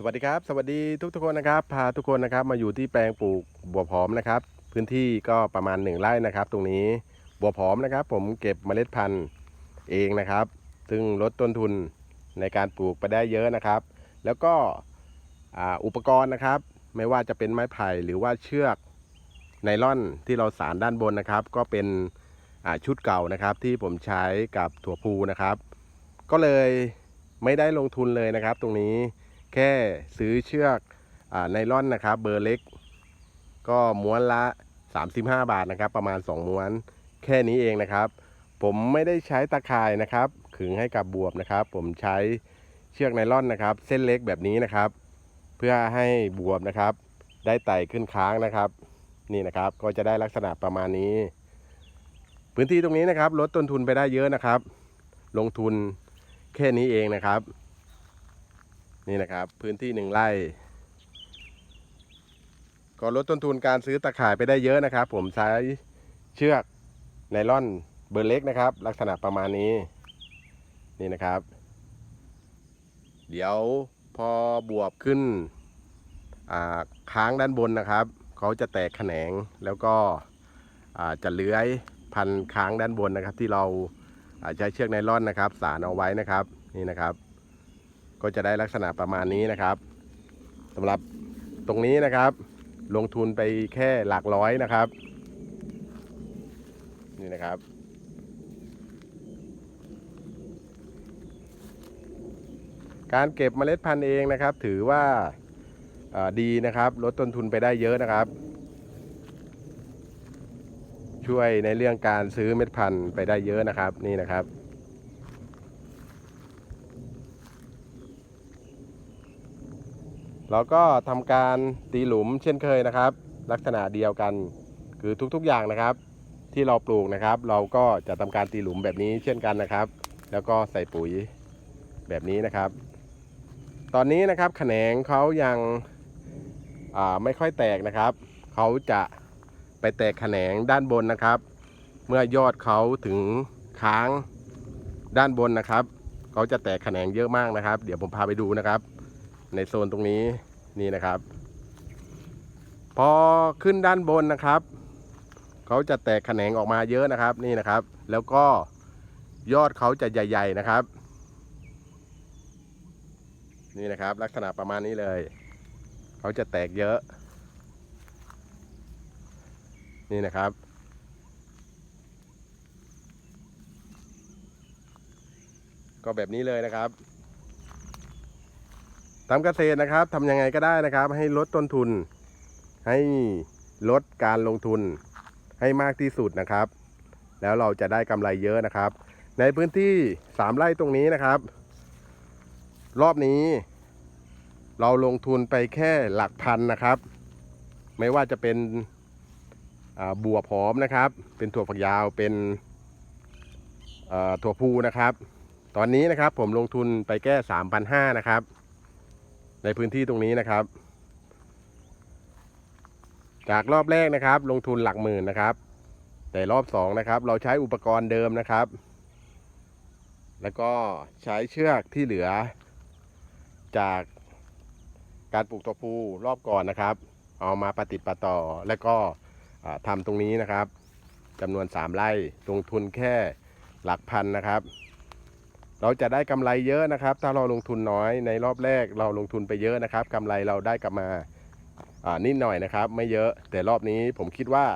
สวัสดีครับ สวัสดีทุกทุกคนนะครับ พาทุกคนนะครับมาอยู่ที่แปลงปลูกบัวผอมนะครับ พื้นที่ก็ประมาณหนึ่งไร่นะครับ ตรงนี้บัวผอมนะครับ ผมเก็บเมล็ดพันธุ์เองนะครับ ซึ่งลดต้นทุนในการปลูกไปได้เยอะนะครับ แล้วก็อ,อุปกรณ์นะครับ ไม่ว่าจะเป็นไม้ไผ่หรือว่าเชือกไนล่อนที่เราสารด้านบนนะครับ ก็เป็นชุดเก่านะครับ ที่ผมใช้กับถั่วพูนะครับ ก็เลยไม่ได้ลงทุนเลยนะครับ ตรงนี้ แค่ซื้อเชือกอไนล่อนนะครับ เบอร์เล็ก ก็ม้วนละ 35 บาทนะครับ ประมาณ 2 ม้วน แค่นี้เองนะครับ ผมไม่ได้ใช้ตะข่ายนะครับ ขึงให้กับบวบนะครับ ผมใช้เชือกไนล่อนนะครับ เส้นเล็กแบบนี้นะครับ เพื่อให้บวบนะครับ ได้ไต่ขึ้นค้างนะครับ นี่นะครับก็จะได้ลักษณะประมาณนี้ พื้นที่ตรงนี้นะครับ ลดต้นทุนไปได้เยอะนะครับ ลงทุนแค่นี้เองนะครับ นี่นะครับ พื้นที่หนึ่งไร่ก็ลดต้นทุนการซื้อตะข่ายไปได้เยอะนะครับ ผมใช้เชือกไนล่อนเบอร์เล็กนะครับ ลักษณะประมาณนี้ นี่นะครับ เดี๋ยวพอบวบขึ้นค้างด้านบนนะครับ เขาจะแตกแขนงแล้วก็จะเลื้อยพันค้างด้านบนนะครับ ที่เราอ่าใช้เชือกไนล่อนนะครับ สารเอาไว้นะครับนี่นะครับ ก็จะได้ลักษณะประมาณนี้นะครับสำหรับตรงนี้นะครับ ลงทุนไปแค่หลักร้อยนะครับ นี่นะครับการเก็บเมล็ดพันธุ์เองนะครับ ถือว่าดีนะครับลดต้นทุนไปได้เยอะนะครับ ช่วยในเรื่องการซื้อเม็ดพันธุ์ไปได้เยอะนะครับนี่นะครับ เราก็ทำการตีหลุมเช่นเคยนะครับ ลักษณะเดียวกันคือทุกๆอย่างนะครับ ที่เราปลูกนะครับ เราก็จะทำการตีหลุมแบบนี้เช่นกันนะครับ แล้วก็ใส่ปุ๋ยแบบนี้นะครับ ตอนนี้นะครับแขนงเขายังไม่ค่อยแตกนะครับเขาจะไปแตกแขนงด้านบนนะครับ เมื่อยอดเขาถึงค้างด้านบนนะครับเขาจะแตกแขนงเยอะมากนะครับ เดี๋ยวผมพาไปดูนะครับ ในโซนตรงนี้ นี่นะครับ พอขึ้นด้านบนนะครับเขาจะแตกแขนงออกมาเยอะนะครับนี่นะครับ แล้วก็ยอดเขาจะใหญ่ ๆนะครับ นี่นะครับ ลักษณะประมาณนี้เลยเขาจะแตกเยอะ นี่นะครับก็แบบนี้เลยนะครับ ทำเกษตรนะครับทำยังไงก็ได้นะครับ ให้ลดต้นทุน ให้ลดการลงทุนให้มากที่สุดนะครับ แล้วเราจะได้กำไรเยอะนะครับ ในพื้นที่สามไร่ตรงนี้นะครับ รอบนี้ เราลงทุนไปแค่หลักพันนะครับ ไม่ว่าจะเป็นบัวผอมนะครับ เป็นถั่วฝักยาวเป็นถั่วพูนะครับ ตอนนี้นะครับผมลงทุนไปแค่3,500นะครับ ในพื้นที่ตรงนี้นะครับ จากรอบแรกนะครับ ลงทุนหลักหมื่นนะครับ แต่รอบสองนะครับ เราใช้อุปกรณ์เดิมนะครับ แล้วก็ใช้เชือกที่เหลือ จากการปลูกตัวพูรอบก่อนนะครับ เอามาปฏิดประต่อแล้วก็ทำตรงนี้นะครับจำนวน 3 ไร่ลงทุนแค่หลักพันนะครับ เราจะได้กำไรเยอะนะครับ ถ้าเราลงทุนน้อยในรอบแรกเราลงทุนไปเยอะนะครับกำไรเราได้กลับมาอ่านิดหน่อยนะครับ ไม่เยอะแต่รอบนี้ผมคิดว่า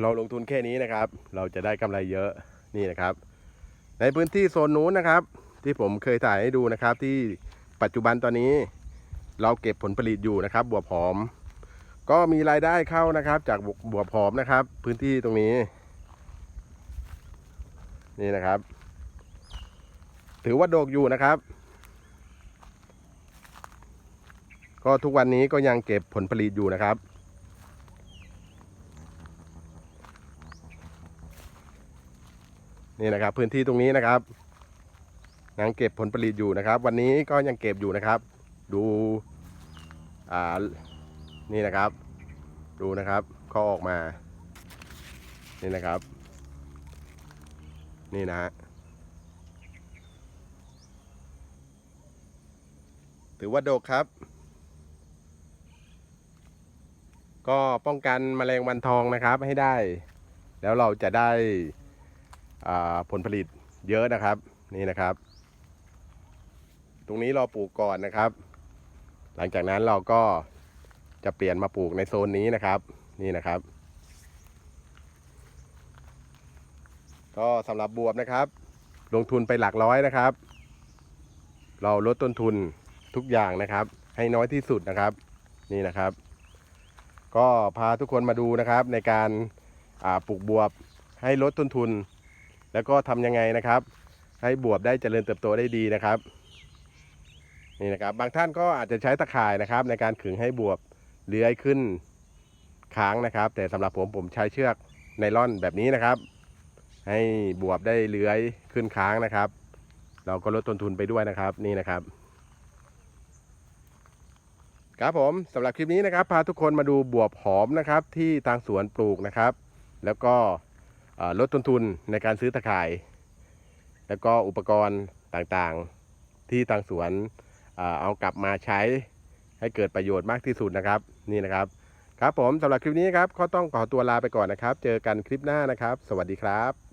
เราลงทุนแค่นี้นะครับ เราจะได้กำไรเยอะนี่นะครับ ในพื้นที่โซนนู้นนะครับ ที่ผมเคยถ่ายให้ดูนะครับ ที่ปัจจุบันตอนนี้ เราเก็บผลผลิตอยู่นะครับบัวผอม ก็มีรายได้เข้านะครับ จากบัวผอมนะครับ พื้นที่ตรงนี้ นี่นะครับ ถือว่าโดกอยู่นะครับ ก็ทุกวันนี้ก็ยังเก็บผลผลิตอยู่นะครับ นี่นะครับพื้นที่ตรงนี้นะครับยังเก็บผลผลิตอยู่นะครับ วันนี้ก็ยังเก็บอยู่นะครับ ดูอ่านี่นะครับ ดูนะครับเขาออกมา นี่นะครับ นี่นะฮะ ถือว่าดกครับ ก็ป้องกันแมลงวันทองนะครับให้ได้ แล้วเราจะได้ผลผลิตเยอะนะครับ นี่นะครับ ตรงนี้เราปลูกก่อนนะครับ หลังจากนั้นเราก็จะเปลี่ยนมาปลูกในโซนนี้นะครับ นี่นะครับ ก็สำหรับบวบนะครับ ลงทุนไปหลักร้อยนะครับ เราลดต้นทุน ทุกอย่างนะครับ ให้น้อยที่สุดนะครับ นี่นะครับ ก็พาทุกคนมาดูนะครับ ในการาปลูกบวบให้ลดต้นทุน แล้วก็ทำยังไงนะครับ ให้บวบได้เจริญเติบโตได้ดีนะครับนี่นะครับ บางท่านก็อาจจะใช้ตะข่ายนะครับ ในการขึงให้บวบเลื้อยขึ้นค้างนะครับ แต่สำหรับผมผมใช้เชือกไนล่อนแบบนี้นะครับ ให้บวบได้เลื้อยขึ้นค้างนะครับ เราก็ลดต้นทุนไปด้วยนะครับนี่นะครับ ครับผมสำหรับคลิปนี้นะครับ พาทุกคนมาดูบวบหอมนะครับ ที่ทางสวนปลูกนะครับ แล้วก็ลดต้นทุนในการซื้อตะข่าย แล้วก็อุปกรณ์ต่างๆ ที่ทางสวนเอ่อเอากลับมาใช้ให้เกิดประโยชน์มากที่สุดนะครับ นี่นะครับ ครับผมสำหรับคลิปนี้ครับก็ต้องขอตัวลาไปก่อนนะครับ เจอกันคลิปหน้านะครับ สวัสดีครับ